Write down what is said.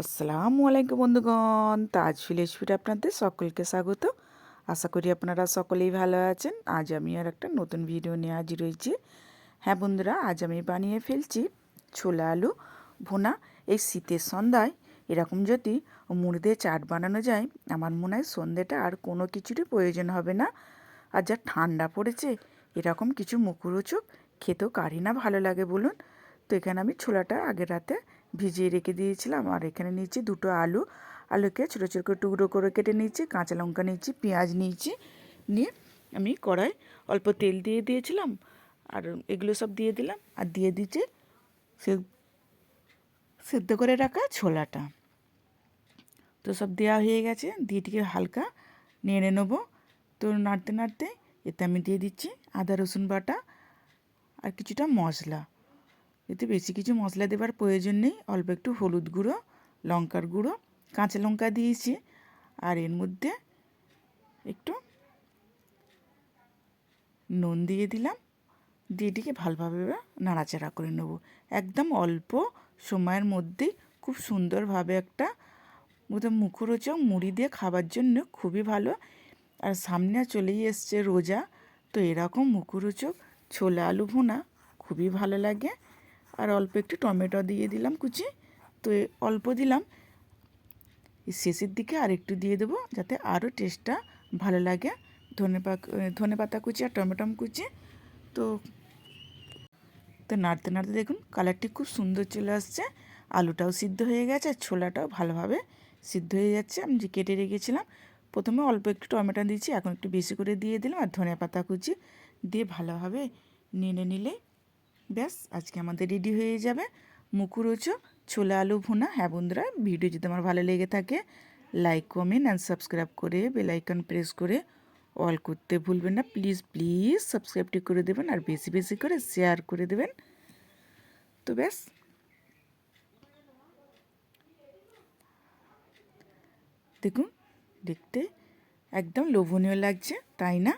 আসসালামু আলাইকুম বন্ধুগণ। তাজ ফুড আপনাদের সকলকে স্বাগত। আশা করি আপনারা সকলেই ভালো আছেন। আজ আমি আর একটা নতুন ভিডিও নিয়ে হাজির রয়েছি হ্যাঁ বন্ধুরা, আজ আমি বানিয়ে ফেলছি ছোলা আলু ভুনা। এই শীতের সন্ধ্যায় এরকম যদি মুড়ি দিয়ে চাট বানানো যায়, আমার মনে হয় সন্ধ্যেটা আর কোনো কিছুরই প্রয়োজন হবে না। আর যা ঠান্ডা পড়েছে, এরকম কিছু মুখরোচক খেতেও কারি না ভালো লাগে বলুন। তো এখানে আমি ছোলাটা আগের রাতে ভিজিয়ে রেখে দিয়েছিলাম আর এখানে নিয়েছি দুটো আলু। আলুকে ছোটো ছোটো করে টুকরো করে কেটে নিয়েছি, কাঁচা লঙ্কা নিয়েছি, পেঁয়াজ নিয়েছি, নিয়ে আমি কড়াই অল্প তেল দিয়ে দিয়েছিলাম আর এগুলো সব দিয়ে দিলাম আর দিয়ে দিচ্ছি সে সেদ্ধ করে রাখা ছোলাটা। তো সব দেওয়া হয়ে গেছে, দিয়ে এটিকে হালকা নেড়ে নেব। তো নাড়তে নাড়তে এতে আমি দিয়ে দিচ্ছি আদা রসুন বাটা আর কিছুটা মশলা। এতে বেশি কিছু মশলা দেবার প্রয়োজন নেই। অল্প একটু হলুদ গুঁড়ো, লঙ্কার গুঁড়ো, কাঁচা লঙ্কা দিয়েছি। আর এর মধ্যে একটু নুন দিয়ে দিলাম। দিয়ে এটিকে ভালোভাবে নাড়াচাড়া করে নেব। একদম অল্প সময়ের মধ্যেই খুব সুন্দরভাবে একটা বোধহয় মুখরোচক মুড়ি দিয়ে খাবার জন্য খুবই ভালো। আর সামনে চলেই এসছে রোজা। তো এরকম মুখরোচক ছোলা আলু ভুনা খুবই ভালো লাগে। আর অল্প একটু টমেটো দিয়ে দিলাম কুচি। তো অল্প দিলাম। শেষের দিকে আর একটু দিয়ে দেবো যাতে আরও টেস্টটা ভালো লাগে। ধনে ধনে পাতা কুচি আর টমেটম কুচি। তো তো নাড়তে নাড়তে দেখুন কালারটি খুব সুন্দর চলে আসছে। আলুটাও সিদ্ধ হয়ে গেছে আর ছোলাটাও ভালোভাবে সিদ্ধ হয়ে যাচ্ছে। আমি যে কেটে রেখেছিলাম, প্রথমে অল্প একটু টমেটো দিয়েছি, এখন একটু বেশি করে দিয়ে দিলাম আর ধনে পাতা কুচি দিয়ে ভালোভাবে নেড়ে নিলে ব্যাস, আজকে আমাদের রেডি হয়ে যাবে। মুখরোচো ছোলা আলু ভুনা। হ্যাঁ বন্ধুরা, ভিডিও যদি আমার ভালো লেগে থাকে লাইক কমেন্ট অ্যান্ড সাবস্ক্রাইব করে বেলাইকন প্রেস করে অল করতে ভুলবেন না। প্লিজ প্লিজ সাবস্ক্রাইবটি করে দেবেন আর বেশি বেশি করে শেয়ার করে দেবেন। তো ব্যাস। দেখুন, দেখতে একদম লোভনীয় লাগছে, তাই না?